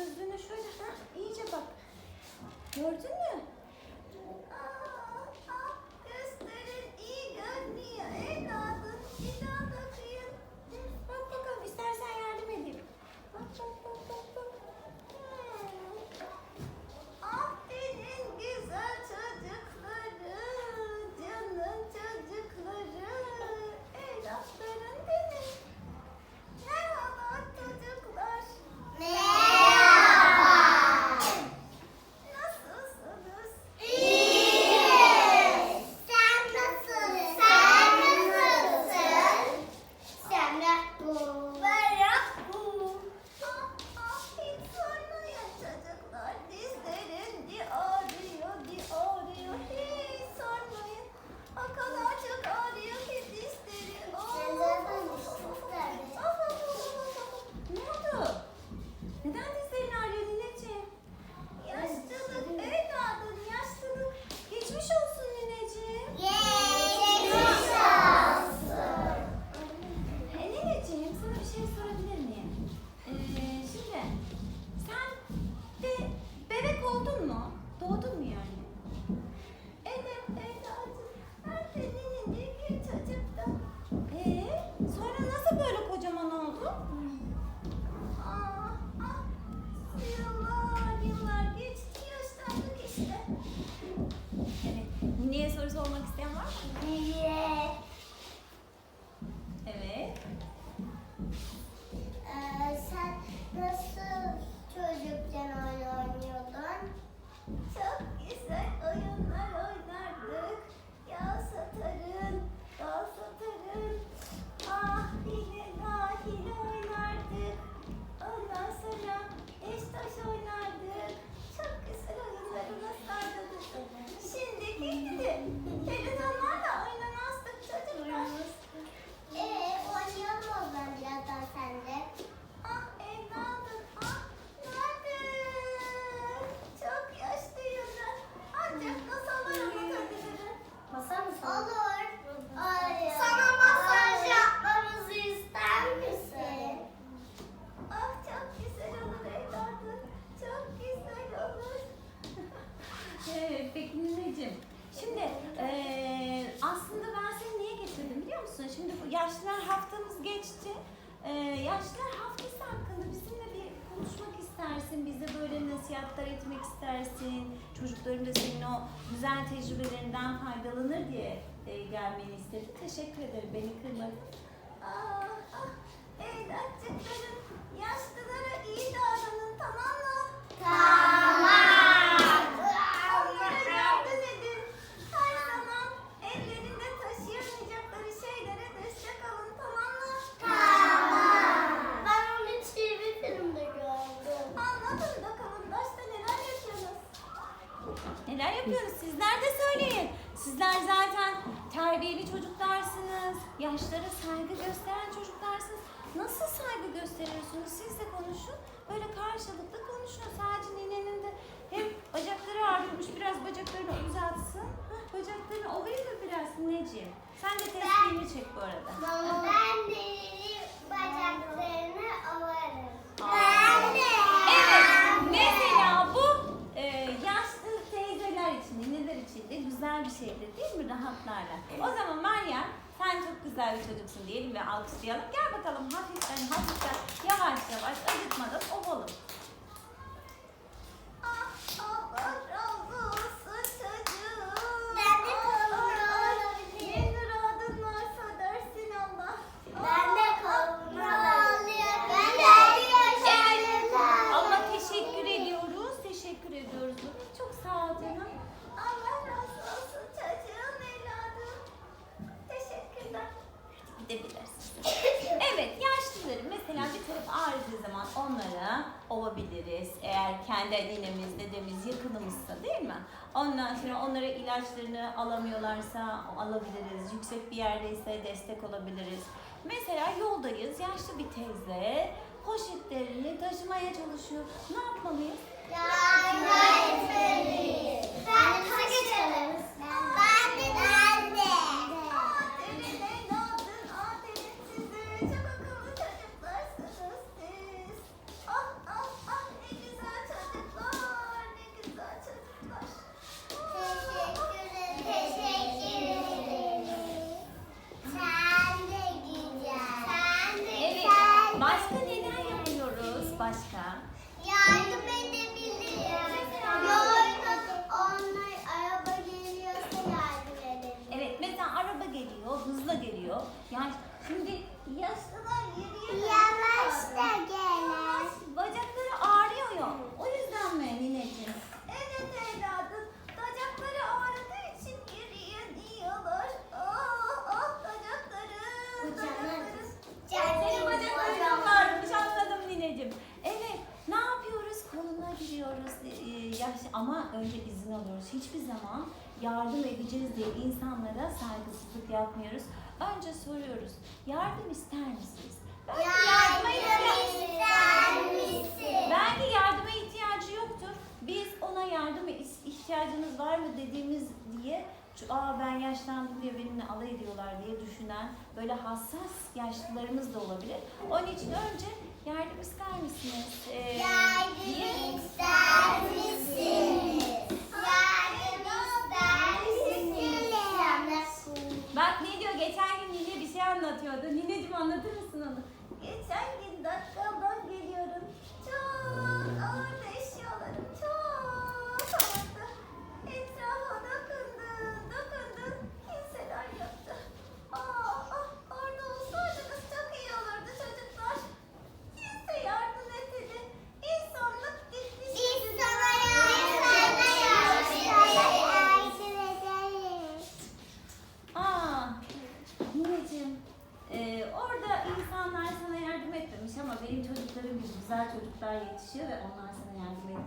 gözlüğüne şöyle ha, iyice bak. Gördün mü? olmak isteyen var mı? Evet. Yaşlar haftası hakkında bizimle bir konuşmak istersin, bize böyle nasihatler etmek istersin. Çocukların da senin o güzel tecrübelerinden faydalanır diye e, gelmeni istedim. Teşekkür ederim, beni kırmadın. Aa, ah, ah. evet, açıklarım. Yaşlılara iyi davranın, tamam mı? Tamam. yapıyoruz. Sizler de söyleyin. Sizler zaten terbiyeli çocuklarsınız. Yaşlara saygı gösteren çocuklarsınız. Nasıl saygı gösteriyorsunuz? Siz de konuşun. Böyle karşılıklı konuşun. Sadece ninenin de hem bacakları ağrıyormuş. Biraz bacaklarını uzatsın. Bacaklarını ovayım mı biraz Necim? Sen de tesbihini çek bu arada. rahatlarlar. Evet. O zaman Meryem sen çok güzel bir çocuksun diyelim ve alkışlayalım. Gel bakalım hafiften hafiften yavaş yavaş acıtmadan ovalım. alamayızsa değil mi? Ondan sonra onlara ilaçlarını alamıyorlarsa alabiliriz. Yüksek bir yerdeyse destek olabiliriz. Mesela yoldayız. Yaşlı bir teyze poşetlerini taşımaya çalışıyor. Ne yapmalıyız? Yardım etmeliyiz. Ben giriyoruz. Ee, yaş ama önce izin alıyoruz. Hiçbir zaman yardım edeceğiz diye insanlara saygısızlık yapmıyoruz. Önce soruyoruz. Yardım ister misiniz? Belki ihtiyaç- ister misin? Belki yardıma ihtiyacı yoktur. Biz ona yardıma is- ihtiyacınız var mı dediğimiz diye "Şu- Aa ben yaşlandım diye benimle alay ediyorlar diye düşünen böyle hassas yaşlılarımız da olabilir. Onun için önce yardım ister misiniz? Ee, Yardım ister misiniz? Yardım ister misiniz? Bak ne diyor geçen gün Nine bir şey anlatıyordu. Nineciğim anlatır mısın onu? Geçen gün dakikadan geliyorum. Çok ağır eşyalarım çok ağırdı. Etrafa dokundum, dokundum. Kimseler yoktu. Aa, ah, orada olsaydınız çok iyi olurdu çocuklar. Kimse yardım etmedi. İnsanlık gitmiş. Biz gidecek. sana yardım ederiz. Aa, Nineciğim ee, orada insanlar sana yardım etmemiş ama benim çocuklarım gibi güzel çocuklar yetişiyor ve onlar sana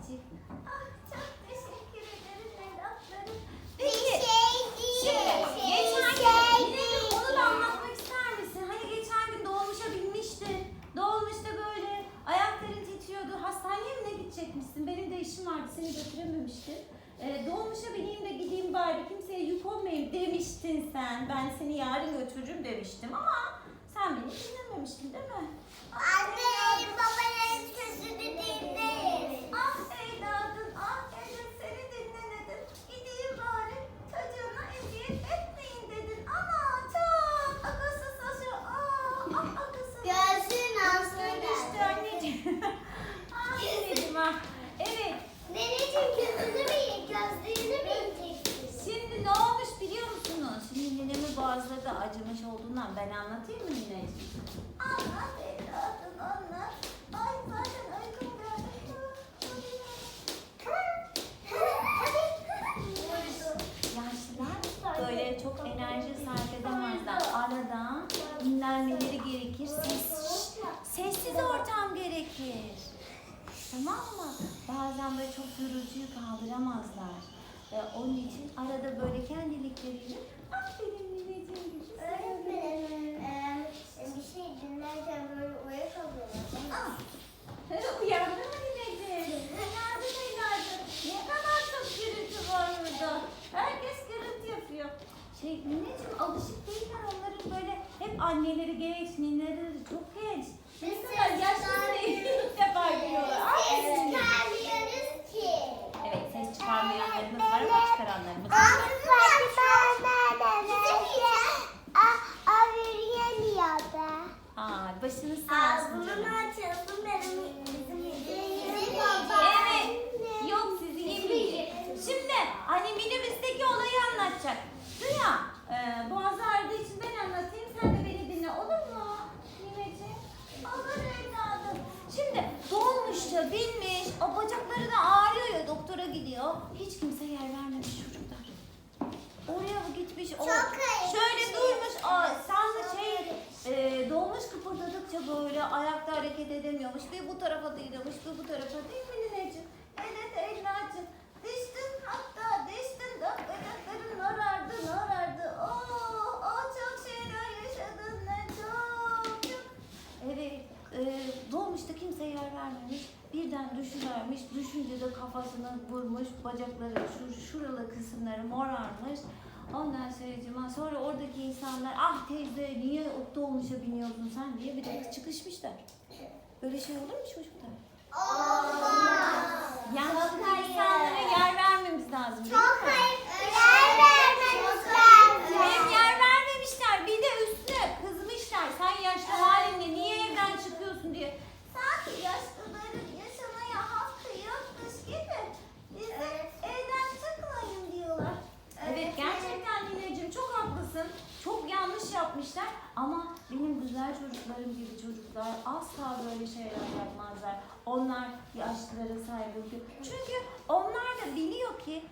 yardım edecek. Ah, çok teşekkür ederim evlatlarım. Bir şey değil. Şimdi geçen Bir gün şey yine onu da değil. anlatmak ister misin? Hani geçen gün dolmuşa binmiştin. Dolmuşta böyle ayakların titriyordu. Hastaneye mi ne gidecekmişsin? Benim de işim vardı seni götürememiştim. Ee, dolmuşa bineyim de gideyim bari kimseye yük olmayayım demiştin sen. Ben seni yarın götürürüm demiştim ama sen beni dinlememiştin değil mi? Anne, babanın sözünü dinleyin. Ah evladım, ah evet seni dinlemedim. Gideyim bari çocuğuna eziyet etmeyin dedin. Ama çok akılsız çocuğu. Ah, ah akılsız. Gözün Öyle işte anneciğim. ah anneciğim ah. Evet. Neneciğim gözünü mü gözlüğünü mü yiyeceksin? Şimdi ne olmuş biliyor musunuz? Şimdi ninemin boğazları da acımış olduğundan ben anlatayım mı nineciğim? Anlat evladım anlat. Ay zaten uykum geldi. Yaşlılar böyle çok enerji sarf edemezler. Arada dinlenmeleri gerekir. Ses, sessiz ortam gerekir. Tamam mı? Bazen böyle çok gürültüyü kaldıramazlar. Ee, onun için arada böyle kendilikleriyle aferin nineciğim gibi Öğretmenim, eee, bir şey dinlerken böyle uyuyakalıyorlar. Ah, Uyandın mı nineciğim? Yardım evladım. Ne kadar çok gürültü var. Herkes gürültü yapıyor. Şey nineciğim alışık değiller onların böyle hep anneleri genç, nineleri çok genç. Ne Biz kadar yaşlı değil ilk defa görüyorlar. Aferin. Ses çıkarmıyoruz ki. Evet ses çıkarmayanlarımız var ama çıkaranlarımız var. Aa, başınız sağ olsun canım. açalım benim bizim Evet. Yok sizi yemeyecek. Şimdi hani minibüsteki olayı anlatacak. Rüya, e, boğazı ağrıdığı için ben anlatayım. Sen de beni dinle olur mu? Nineciğim. Olur evladım. Şimdi dolmuşça binmiş, o bacakları da ağrıyor ya doktora gidiyor. Hiç kimse yer vermemiş çocuklar. Oraya gitmiş? O Çok ayıp. şöyle durmuş. Aa, sanlı şey e, dolmuş kıpırdadıkça böyle ayakta hareket edemiyormuş. Bir bu tarafa değiyormuş, bir bu tarafa değil mi nineciğim? Evet evladım. Düştün hatta düştün. Bak bacakların morardı morardı. Oh, oh çok şeyler yaşadın ne çok çok. Evet, e, doğmuşta kimse yer vermemiş. Birden düşüvermiş. Düşünce de kafasını vurmuş. Bacakları, şu, şuralı kısımları morarmış. Ondan sonra, sonra oradaki insanlar ah teyze niye o dolmuşa biniyorsun sen diye bir de çıkışmışlar. Böyle şey olur mu çocuklar? Yani bu insanlara yer vermemiz lazım Çok mi? ayıp. Yer vermemiz lazım. Hem yer vermemişler bir de üstüne kızmışlar. Sen yaşlı halinle niye evden çıkıyorsun Ama benim güzel çocuklarım gibi çocuklar asla böyle şeyler yapmazlar. Onlar yaşlılara saygı duyuyor. Çünkü onlar da biliyor ki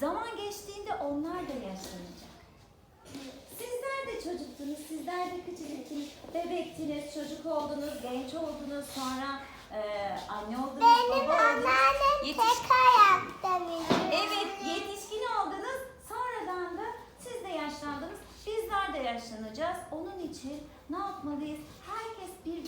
zaman geçtiğinde onlar da yaşlanacak. Sizler de çocuktunuz, sizler de küçüktünüz, bebektiniz, çocuk oldunuz, genç oldunuz, sonra eee, anne oldunuz, Benim baba oldunuz. anneannem Yetiş- tek ayakta. Evet, yetişkin oldunuz. Sonradan da siz de yaşlandınız. Bizler de yaşlanacağız. Onun için ne yapmalıyız? Herkes bir gün